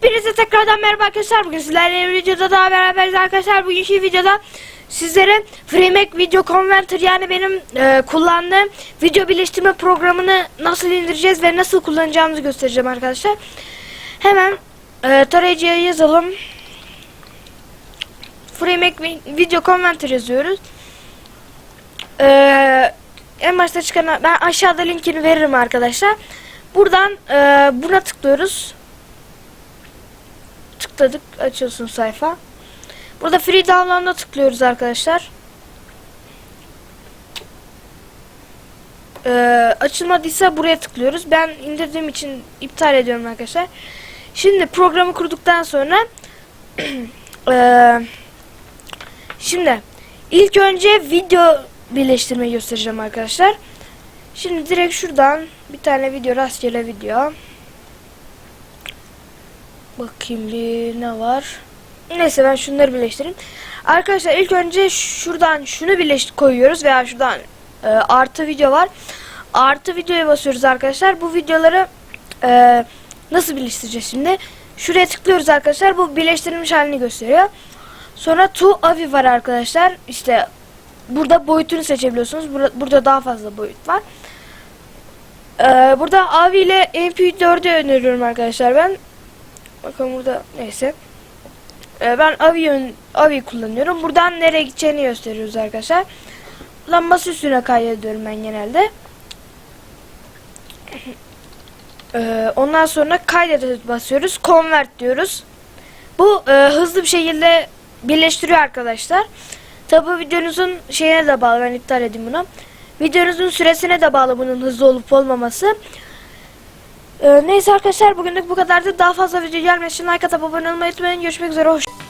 Hepinize tekrardan merhaba arkadaşlar. Bugün sizlerle videoda daha beraberiz arkadaşlar. Bugünkü videoda sizlere FreeMac Video Converter yani benim e, kullandığım video birleştirme programını nasıl indireceğiz ve nasıl kullanacağımızı göstereceğim arkadaşlar. Hemen e, tarayıcıya yazalım. FreeMac Video Converter yazıyoruz. E, en başta çıkan ben aşağıda linkini veririm arkadaşlar. Buradan e, buna tıklıyoruz tıkladık açılsın sayfa. Burada free download'a tıklıyoruz arkadaşlar. Ee, açılmadıysa buraya tıklıyoruz. Ben indirdiğim için iptal ediyorum arkadaşlar. Şimdi programı kurduktan sonra ee, şimdi ilk önce video birleştirmeyi göstereceğim arkadaşlar. Şimdi direkt şuradan bir tane video rastgele video. Bakayım bir ne var. Neyse ben şunları birleştireyim. Arkadaşlar ilk önce şuradan şunu birleş koyuyoruz veya şuradan e, artı video var. Artı videoya basıyoruz arkadaşlar. Bu videoları e, nasıl birleştireceğiz şimdi? Şuraya tıklıyoruz arkadaşlar. Bu birleştirilmiş halini gösteriyor. Sonra to avi var arkadaşlar. İşte burada boyutunu seçebiliyorsunuz. Burada, burada daha fazla boyut var. E, burada avi ile mp4'ü öneriyorum arkadaşlar ben. Bakın burada neyse. Ee, ben avi, avi kullanıyorum. Buradan nereye gideceğini gösteriyoruz arkadaşlar. Masa üstüne kaydediyorum ben genelde. Ee, ondan sonra kaydete basıyoruz. Convert diyoruz. Bu e, hızlı bir şekilde birleştiriyor arkadaşlar. Tabi videonuzun şeyine de bağlı. Ben iptal edeyim bunu. Videonuzun süresine de bağlı bunun hızlı olup olmaması. Ee, neyse arkadaşlar bugünlük bu kadardı. Daha fazla video gelmesi için like atıp abone olmayı unutmayın. Görüşmek üzere. Hoşçakalın.